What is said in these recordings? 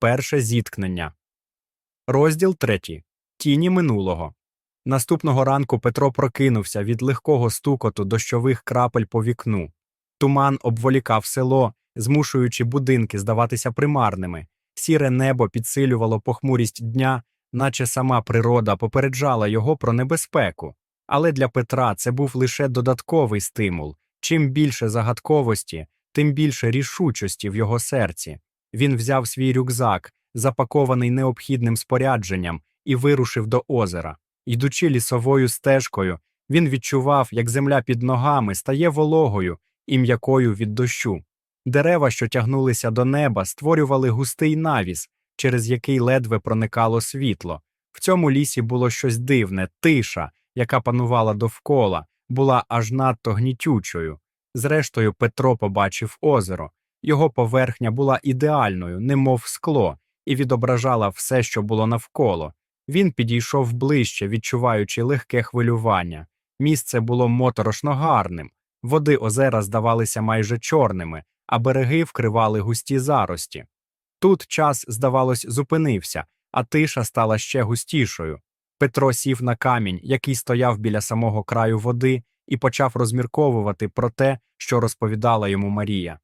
Перше зіткнення. Розділ третій. Тіні минулого. Наступного ранку Петро прокинувся від легкого стукоту дощових крапель по вікну. Туман обволікав село, змушуючи будинки здаватися примарними. Сіре небо підсилювало похмурість дня, наче сама природа попереджала його про небезпеку. Але для Петра це був лише додатковий стимул. Чим більше загадковості, тим більше рішучості в його серці. Він взяв свій рюкзак, запакований необхідним спорядженням, і вирушив до озера. Йдучи лісовою стежкою, він відчував, як земля під ногами стає вологою і м'якою від дощу. Дерева, що тягнулися до неба, створювали густий навіс, через який ледве проникало світло. В цьому лісі було щось дивне, тиша, яка панувала довкола, була аж надто гнітючою. Зрештою, Петро побачив озеро. Його поверхня була ідеальною, немов скло, і відображала все, що було навколо. Він підійшов ближче, відчуваючи легке хвилювання. Місце було моторошно гарним. Води озера здавалися майже чорними, а береги вкривали густі зарості. Тут час, здавалось, зупинився, а тиша стала ще густішою. Петро сів на камінь, який стояв біля самого краю води, і почав розмірковувати про те, що розповідала йому Марія.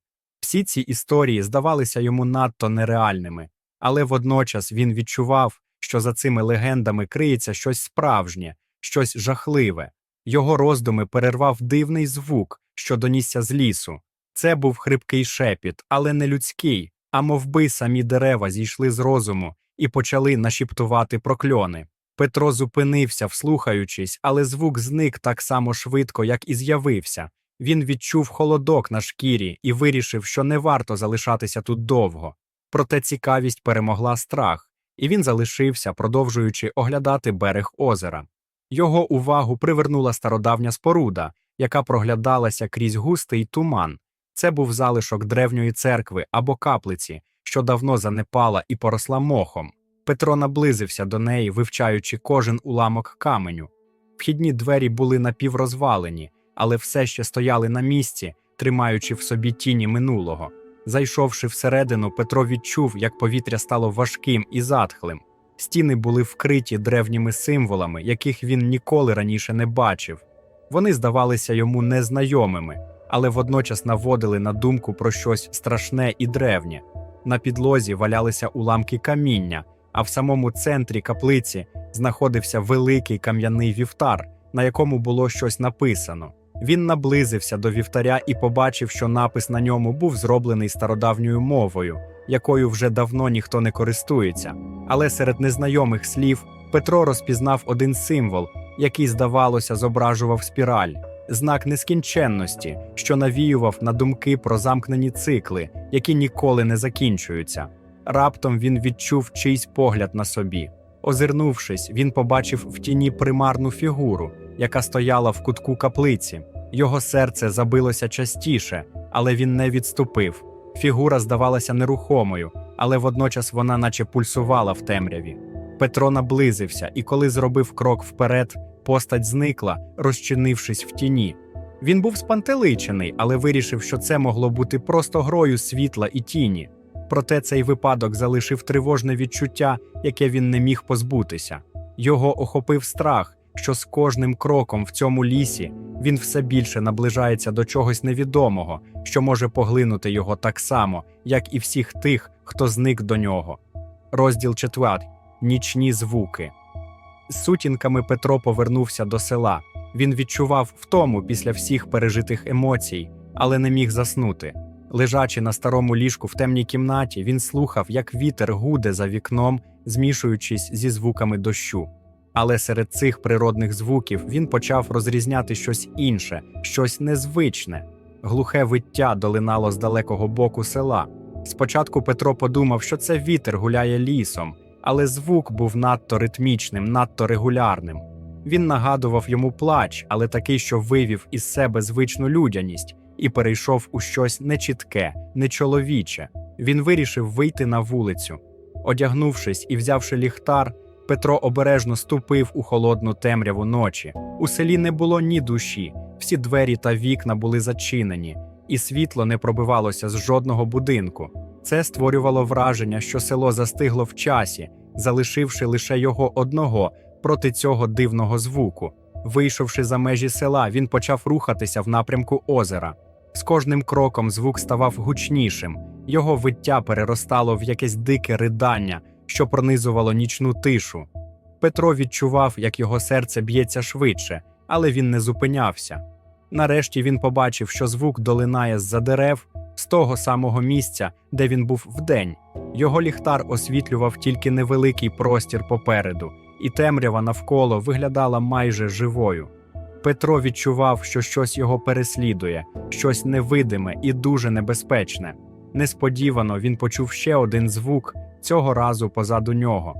Всі ці історії здавалися йому надто нереальними, але водночас він відчував, що за цими легендами криється щось справжнє, щось жахливе. Його роздуми перервав дивний звук, що донісся з лісу. Це був хрипкий шепіт, але не людський, а мовби самі дерева зійшли з розуму і почали нашіптувати прокльони. Петро зупинився, вслухаючись, але звук зник так само швидко, як і з'явився. Він відчув холодок на шкірі і вирішив, що не варто залишатися тут довго. Проте цікавість перемогла страх, і він залишився, продовжуючи оглядати берег озера. Його увагу привернула стародавня споруда, яка проглядалася крізь густий туман. Це був залишок древньої церкви або каплиці, що давно занепала і поросла мохом. Петро наблизився до неї, вивчаючи кожен уламок каменю. Вхідні двері були напіврозвалені, але все ще стояли на місці, тримаючи в собі тіні минулого. Зайшовши всередину, Петро відчув, як повітря стало важким і затхлим. Стіни були вкриті древніми символами, яких він ніколи раніше не бачив. Вони здавалися йому незнайомими, але водночас наводили на думку про щось страшне і древнє. На підлозі валялися уламки каміння, а в самому центрі каплиці знаходився великий кам'яний вівтар, на якому було щось написано. Він наблизився до вівтаря і побачив, що напис на ньому був зроблений стародавньою мовою, якою вже давно ніхто не користується. Але серед незнайомих слів Петро розпізнав один символ, який, здавалося, зображував спіраль, знак нескінченності, що навіював на думки про замкнені цикли, які ніколи не закінчуються. Раптом він відчув чийсь погляд на собі. Озирнувшись, він побачив в тіні примарну фігуру, яка стояла в кутку каплиці. Його серце забилося частіше, але він не відступив. Фігура здавалася нерухомою, але водночас вона наче пульсувала в темряві. Петро наблизився, і коли зробив крок вперед, постать зникла, розчинившись в тіні. Він був спантеличений, але вирішив, що це могло бути просто грою світла і тіні. Проте цей випадок залишив тривожне відчуття, яке він не міг позбутися. Його охопив страх, що з кожним кроком в цьому лісі він все більше наближається до чогось невідомого, що може поглинути його так само, як і всіх тих, хто зник до нього. Розділ 4. Нічні звуки. З сутінками Петро повернувся до села. Він відчував втому після всіх пережитих емоцій, але не міг заснути. Лежачи на старому ліжку в темній кімнаті, він слухав, як вітер гуде за вікном, змішуючись зі звуками дощу. Але серед цих природних звуків він почав розрізняти щось інше, щось незвичне. Глухе виття долинало з далекого боку села. Спочатку Петро подумав, що це вітер гуляє лісом, але звук був надто ритмічним, надто регулярним. Він нагадував йому плач, але такий, що вивів із себе звичну людяність, і перейшов у щось нечітке, нечоловіче. Він вирішив вийти на вулицю. Одягнувшись і взявши ліхтар, Петро обережно ступив у холодну темряву ночі. У селі не було ні душі, всі двері та вікна були зачинені, і світло не пробивалося з жодного будинку. Це створювало враження, що село застигло в часі, залишивши лише його одного проти цього дивного звуку. Вийшовши за межі села, він почав рухатися в напрямку озера. З кожним кроком звук ставав гучнішим, його виття переростало в якесь дике ридання, що пронизувало нічну тишу. Петро відчував, як його серце б'ється швидше, але він не зупинявся. Нарешті він побачив, що звук долинає з-за дерев, з того самого місця, де він був вдень. Його ліхтар освітлював тільки невеликий простір попереду, і темрява навколо виглядала майже живою. Петро відчував, що щось його переслідує, щось невидиме і дуже небезпечне. Несподівано він почув ще один звук, цього разу позаду нього.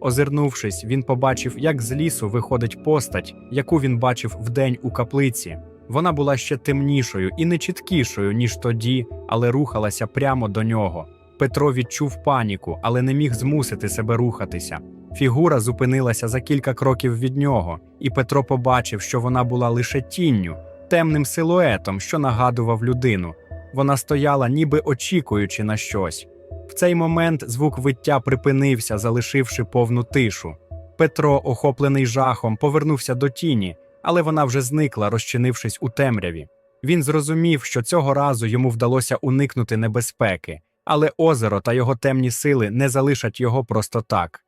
Озирнувшись, він побачив, як з лісу виходить постать, яку він бачив вдень у каплиці. Вона була ще темнішою і нечіткішою, ніж тоді, але рухалася прямо до нього. Петро відчув паніку, але не міг змусити себе рухатися. Фігура зупинилася за кілька кроків від нього, і Петро побачив, що вона була лише тінню, темним силуетом, що нагадував людину. Вона стояла, ніби очікуючи на щось. В цей момент звук виття припинився, залишивши повну тишу. Петро, охоплений жахом, повернувся до тіні, але вона вже зникла, розчинившись у темряві. Він зрозумів, що цього разу йому вдалося уникнути небезпеки, але озеро та його темні сили не залишать його просто так.